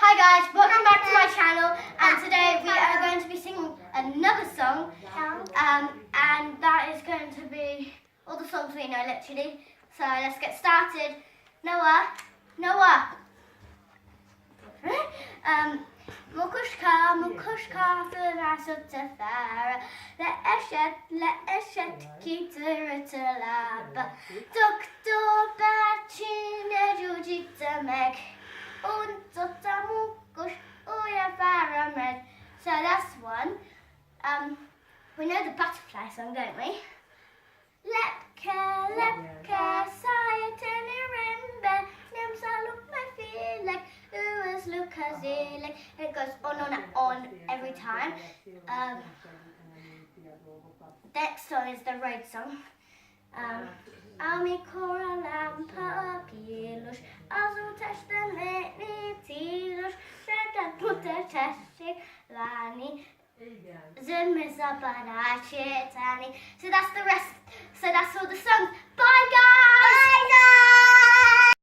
Hi guys, welcome back to my channel and today we are going to be singing another song um, and that is going to be all the songs we know literally. So let's get started. Noah, Noah. Um, Mukushka, Mukushka, Fyrasutafara, Le Eshet, Le Eshet, Kitaratalaba, Doktor Bachin, Jujitamek, Untota Mukush, Uya Faramed. So that's one. Um, we know the butterfly song, don't we? Lepka, lepka, sayetene rembe, nemsa look my feel like, uas lukazi like, it goes on and on every time. Um, next song is the road song. Um, Ami kora Czesny, Lani, Zimmer, Zabarashi, Tani. So that's the rest. So that's all the songs.